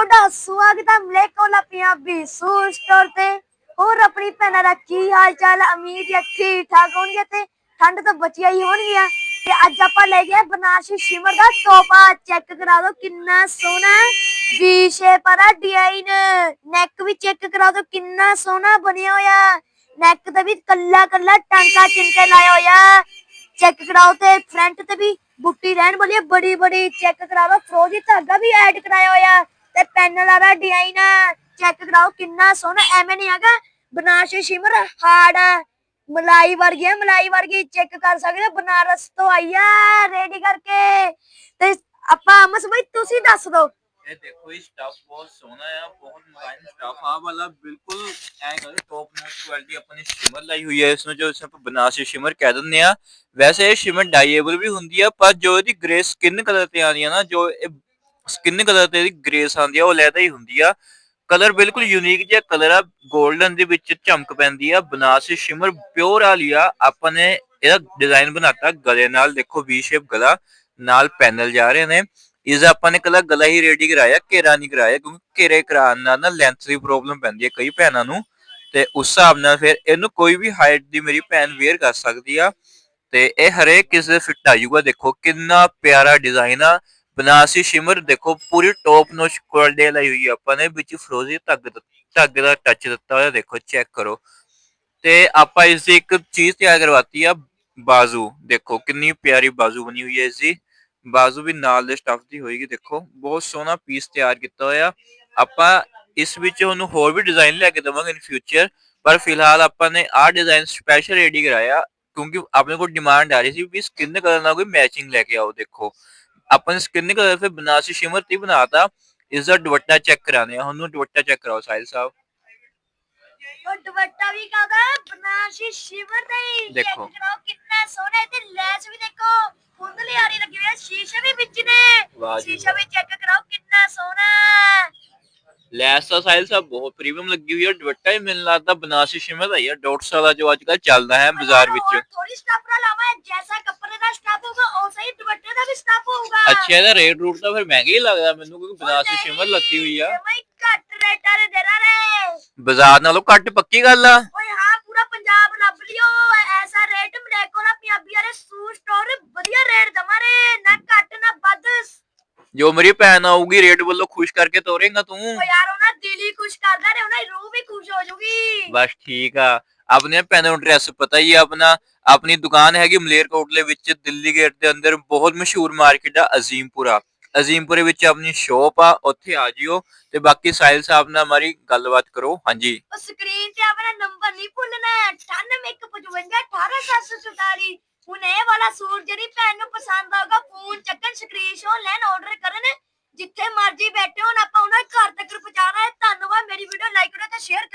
ਤੁਹਾਡਾ ਸਵਾਗਤ ਹੈ ਮਲੇਕੋਲਾ ਪੰਜਾਬੀ ਸੂਟ ਸਟੋਰ ਤੇ। ਹੋਰ ਆਪਣੀ ਭੈਣਾਂ ਦਾ ਕੀ ਹਾਲ ਚਾਲ ਹੈ ਹੈ ਠੀਕ ਠਾਕ ਹੋਣਗੇ ਤੇ ਠੰਡ ਤੋਂ ਬਚੀਆਂ ਹੀ ਹੋਣਗੀਆਂ ਤੇ ਅੱਜ ਆਪਾਂ ਲੈ ਗਏ ਬਨਾਰਸੀ ਸ਼ਿਮਰ ਦਾ ਟੋਪਾ ਚੈੱਕ ਕਰਾ ਦਿਓ ਕਿੰਨਾ ਸੋਹਣਾ ਵੀ ਸ਼ੇਪ ਦਾ ਡਿਜ਼ਾਈਨ ਨੈਕ ਵੀ ਚੈੱਕ ਕਰਾ ਦਿਓ ਕਿੰਨਾ ਸੋਹਣਾ ਬਣਿਆ ਹੋਇਆ। ਨੈਕ ਤੇ ਵੀ ਕੱਲਾ ਕੱਲਾ ਟਾਂਕਾ ਚਿੰਕੇ ਲਾਇਆ ਹੋਇਆ। ਚੈੱਕ ਕਰਾਓ ਤੇ ਫਰੰਟ ਤੇ ਵੀ ਬੁੱਟੀ ਰਹਿਣ ਵਾਲੀ ਬੜੀ ਬੜੀ ਚੈੱਕ ਕਰਾ ਦਿਓ। ਫਰੋਜ਼ੀ ਧਾਗਾ ਵੀ ਐਡ ਕਰਾਇਆ ਹੋਇਆ। ਤੇ ਪੈਨਲ ਵਾਲਾ ਡਿਜ਼ਾਈਨ ਚੈੱਕ ਕਰਾਓ ਕਿੰਨਾ ਸੋਹਣਾ, ਐਵੇਂ ਨਹੀਂ ਹੈਗਾ, ਬਨਾਰਸੀ ਸ਼ਿਮਰ, ਹਾਰਡ ਮਲਾਈ ਵਰਗੀ ਹੈ ਮਲਾਈ ਵਰਗੀ ਚੈੱਕ ਕਰ ਸਕਦੇ ਹੋ, ਬਨਾਰਸ ਤੋਂ ਆਈ ਆ ਰੈਡੀ ਕਰਕੇ। ਤੇ ਆਪਾਂ ਅਮਸ ਬਈ, ਤੁਸੀਂ ਦੱਸ ਦਿਓ। ਇਹ ਦੇਖੋ ਇਹ ਸਟਫ ਬਹੁਤ ਸੋਹਣਾ ਆ, ਬਹੁਤ ਮਲਾਇਮ ਸਟਫ ਆ ਵਾਲਾ ਬਿਲਕੁਲ ਐ ਕਰੇ ਟੌਪ ਮੋਸਟ ਕੁਆਲਿਟੀ ਆਪਣੀ ਸ਼ਿਮਰ ਲਾਈ ਹੋਈ ਹੈ ਇਸ ਨੂੰ ਜੋ ਆਪਾਂ ਬਨਾਰਸੀ ਸ਼ਿਮਰ ਕਹਿ ਦਿੰਦੇ ਆ। ਵੈਸੇ ਇਹ ਸ਼ਿਮਰ ਡਾਈਏਬਲ ਵੀ ਹੁੰਦੀ ਆ, ਪਰ ਜੋ ਇਹਦੀ ਗ੍ਰੇ ਸਕਿਨ ਕਲਰ ਤੇ ਆਉਂਦੀ ਆ ਨਾ, ਜੋ ਸਕਿਨ ਕਲਰ ਤੇ ਇਹਦੀ ਗ੍ਰੇਸ ਆਉਂਦੀ ਆ, ਉਹ ਲੈਦਾ ਹੀ ਹੁੰਦੀ ਆ। ਕਲਰ ਬਿਲਕੁਲ ਯੂਨੀਕ ਜਿਹਾ ਕਲਰ ਆ 골ਡਨ ਦੇ ਵਿੱਚ ਚਮਕ ਪੈਂਦੀ ਆ, ਬਨਾਰਸੀ ਸ਼ਿਮਰ ਪਿਓਰ ਵਾਲੀ ਆ। ਆਪਾਂ ਨੇ ਇਹਦਾ ਡਿਜ਼ਾਈਨ ਬਣਾਤਾ ਗਲੇ ਨਾਲ, ਦੇਖੋ ਵੀ ਸ਼ੇਪ ਗਲਾ, ਨਾਲ ਪੈਨਲ ਜਾ ਰਹੇ ਨੇ। ਇਸ ਆਪਾਂ ਨੇ ਕੱਲਾ ਗਲਾ ਹੀ ਰੈਡੀ ਕਰਾਇਆ, ਘੇਰਾ ਨਹੀਂ ਕਰਾਇਆ, ਕਿਉਂਕਿ ਘੇਰੇ ਕਰਾਉਣ ਨਾਲ ਨਾ ਲੈਂਥ ਦੀ ਪ੍ਰੋਬਲਮ ਪੈਂਦੀ ਹੈ ਕਈ ਭੈਣਾਂ ਨੂੰ। ਤੇ ਉਸ ਹਿਸਾਬ ਨਾਲ ਫਿਰ ਇਹਨੂੰ ਕੋਈ ਵੀ ਹਾਈਟ ਦੀ ਮੇਰੀ ਭੈਣ ਵੇਅਰ ਕਰ ਸਕਦੀ ਆ। ਤੇ ਇਹ ਹਰੇਕ ਕਿਸੇ ਫਿੱਟ ਆ ਜਾਊਗਾ, ਦੇਖੋ ਕਿੰਨਾ ਪਿਆਰਾ ਡਿਜ਼ਾਈਨ ਆ। ਬਨਾਰਸੀ ਸ਼ਿਮਰ ਦੇਖੋ, ਪੂਰੀ ਟੌਪ ਨੋਚ ਕੁਆਲਿਟੀ ਲਈ ਹੋਈ ਆਪਾਂ ਨੇ ਵਿੱਚ ਫਰੋਜ਼ੀ ਧੱਗ ਧੱਗੇ ਦਾ ਟੱਚ ਦਿੱਤਾ ਹੋਇਆ, ਦੇਖੋ ਚੈੱਕ ਕਰੋ। ਤੇ ਆਪਾਂ ਇਸ ਦੀ ਇੱਕ ਚੀਜ਼ ਤਿਆਰ ਕਰਵਾਤੀ ਆ, ਬਾਜ਼ੂ। ਦੇਖੋ, ਕਿੰਨੀ ਪਿਆਰੀ ਬਾਜ਼ੂ ਬਣੀ ਹੋਈ ਹੈ ਇਸ ਦੀ ਬਾਜ਼ੂ ਵੀ ਨਾਲ ਦੇ ਸਟਫ ਦੀ ਹੋਏਗੀ, ਦੇਖੋ। ਬਹੁਤ ਸੋਹਣਾ ਪੀਸ ਤਿਆਰ ਕੀਤਾ ਹੋਇਆ। ਆਪਾਂ ਇਸ ਵਿੱਚ ਉਹਨੂੰ ਹੋਰ ਵੀ ਡਿਜ਼ਾਈਨ ਲੈ ਕੇ ਦਵਾਂਗੇ ਇਨ ਫਿਊਚਰ ਪਰ ਫਿਲਹਾਲ ਆਪਾਂ ਨੇ ਆਹ ਡਿਜ਼ਾਈਨ ਸਪੈਸ਼ਲ ਰੈਡੀ ਕਰਾਇਆ, ਕਿਉਂਕਿ ਆਪਣੇ ਕੋਲ ਡਿਮਾਂਡ ਆ ਰਹੀ ਸੀ ਵੀ ਸਕਿਨ ਕਲਰ ਨਾਲ ਕੋਈ ਮੈਚਿੰਗ ਲੈ ਕੇ ਆਓ, ਦੇਖੋ। ਆਪਾਂ ਨੇ ਸਕਿਨ ਕਲਰ ਫਿਰ ਬਨਾਰਸੀ ਸ਼ਿਮਰ ਤੇ ਬਣਾਤਾ ਇਸ ਦਾ ਦੁਪੱਟਾ ਚੈੱਕ ਕਰਾਣੇ ਆ ਉਹਨੂੰ ਦੁਪੱਟਾ ਚੈੱਕ ਕਰਾਓ ਸਾਹਿਲ ਸਾਹਿਬ। ਉਹ ਦੁਪੱਟਾ ਵੀ ਕਾਦਾ ਬਨਾਰਸੀ ਸ਼ਿਮਰ ਚੈੱਕ ਦੇਖੋ। ਕਿੰਨਾ ਸੋਹਣਾ ਤੇ ਲੈਸ ਵੀ ਦੇਖੋ। ਕੁੰਦਲੀ ਆਰੀ ਲੱਗੀ ਹੋਈ ਹੈ ਸ਼ੀਸ਼ੇ ਵੀ ਵਿੱਚ ਨੇ। ਸ਼ੀਸ਼ਾ ਵੀ ਚੈੱਕ ਕਰਾਓ ਕਿੰਨਾ ਸੋਹਣਾ। ਲੈਸ ਦਾ ਸਾਹਿਲ ਸਾਹਿਬ ਬਹੁਤ ਪ੍ਰੀਮੀਅਮ ਲੱਗੀ ਹੋਈ ਹੈ ਦੁਪੱਟਾ ਹੀ ਮੈਨੂੰ ਲੱਗਦਾ ਬਨਾਰਸੀ ਸ਼ਿਮਰ ਦਾ ਹੀ ਹੈ ਡਾਟਸ ਵਾਲਾ ਜੋ ਅੱਜ ਕੱਲ ਚੱਲਦਾ ਹੈ ਬਾਜ਼ਾਰ ਵਿੱਚ। ਥੋੜੀ ਸਟਾਫ ਦਾ ਲਾਵਾ ਜੈਸਾ ਕੱਪੜੇ ਦਾ ਸਟਾਫ ਹੋਊਗਾ ਉਸੇ ਹੀ ਦੁਪੱਟੇ ਦਾ ਵੀ ਸਟਾਫ ਹੋਊਗਾ। ਅੱਛਾ ਇਹਦਾ ਰੇਟ ਰੂਟ ਤਾਂ ਫਿਰ ਮਹਿੰਗਾ ਹੀ ਲੱਗਦਾ ਮੈਨੂੰ ਕਿਉਂਕਿ ਬਨਾਰਸੀ ਸ਼ਿਮਰ ਲੱਤੀ ਹੋਈ ਆ। ਮੈਂ ਘੱਟ ਰੇਟਾਂ ਦੇ ਦੇ ਰਹੇ ਬਾਜ਼ਾਰ ਨਾਲੋਂ ਘੱਟ ਪੱਕੀ ਗੱਲ ਆ। ਓਏ ਹਾਂ ਪੂਰਾ ਪੰਜਾਬ ਲੱਭ ਲਿਓ ਐਸਾ ਰੇਟ ਮਲੇਕੋ ਦਾ ਪੰਜਾਬੀ ਵਾਲੇ ਸੂਟ ਸਟੋਰ ਵਧੀਆ ਰੇਟ ਨਾ ਘੱਟ ਨਾ ਜੋ ਮੇਰੀ ਭੈਣ ਆਊਗੀ ਰੇਟ ਵੱਲੋਂ ਖੁਸ਼ ਕਰਕੇ ਤੋਰੇਗਾ ਤੂੰ। ਓ ਯਾਰ ਉਹਨਾਂ ਦਿਲ ਹੀ ਖੁਸ਼ ਕਰਦਾ ਨੇ ਉਹਨਾਂ ਦੀ ਰੂਹ ਵੀ ਖੁਸ਼ ਹੋ ਜੂਗੀ। ਬਸ ਠੀਕ ਆ। ਆਪਣੇ ਭੈਣ ਨੂੰ ਐਡਰੈਸ ਪਤਾ ਹੀ ਆ ਆਪਣਾ ਆਪਣੀ ਦੁਕਾਨ ਹੈਗੀ ਮਲੇਰਕੋਟਲੇ ਵਿੱਚ ਦਿੱਲੀ ਗੇਟ ਦੇ ਅੰਦਰ ਬਹੁਤ ਮਸ਼ਹੂਰ ਮਾਰਕੀਟ ਆ ਅਜ਼ੀਮਪੁਰਾ ਅਜ਼ੀਮਪੁਰੇ ਵਿੱਚ ਆਪਣੀ ਸ਼ੋਪ ਆ ਉੱਥੇ ਆ ਜਿਓ ਤੇ ਬਾਕੀ ਸਾਹਿਲ ਸਾਹਿਬ ਨਾਲ ਹਮਾਰੀ ਗੱਲਬਾਤ ਕਰੋ। ਹਾਂਜੀ। ਉਹ ਸਕਰੀਨ ਤੇ ਆਪਣਾ ਨੰਬਰ ਨਹੀਂ ਭੁੱਲਣਾ 9855 18744 ਹੁਣ ਇਹ ਵਾਲਾ ਸੂਟ ਜਿਹੜੀ ਭੈਣ ਨੂੰ ਪਸੰਦ ਆਊਗਾ ਫੋਨ ਚੱਕਣ ਸਕਰੀਨਸ਼ਾਟ ਲੈਣ ਆਰਡਰ ਕਰਨ, ਜਿੱਥੇ ਮਰਜ਼ੀ ਬੈਠੇ ਹੋਣ, ਆਪਾਂ ਉਹਨਾਂ ਦੇ ਘਰ ਤੱਕ ਪਹੁੰਚਾਣਾ ਹੈ। ਧੰਨਵਾਦ, ਮੇਰੀ ਵੀਡੀਓ ਲਾਈਕ ਕਰੋ ਤੇ ਸ਼ੇਅਰ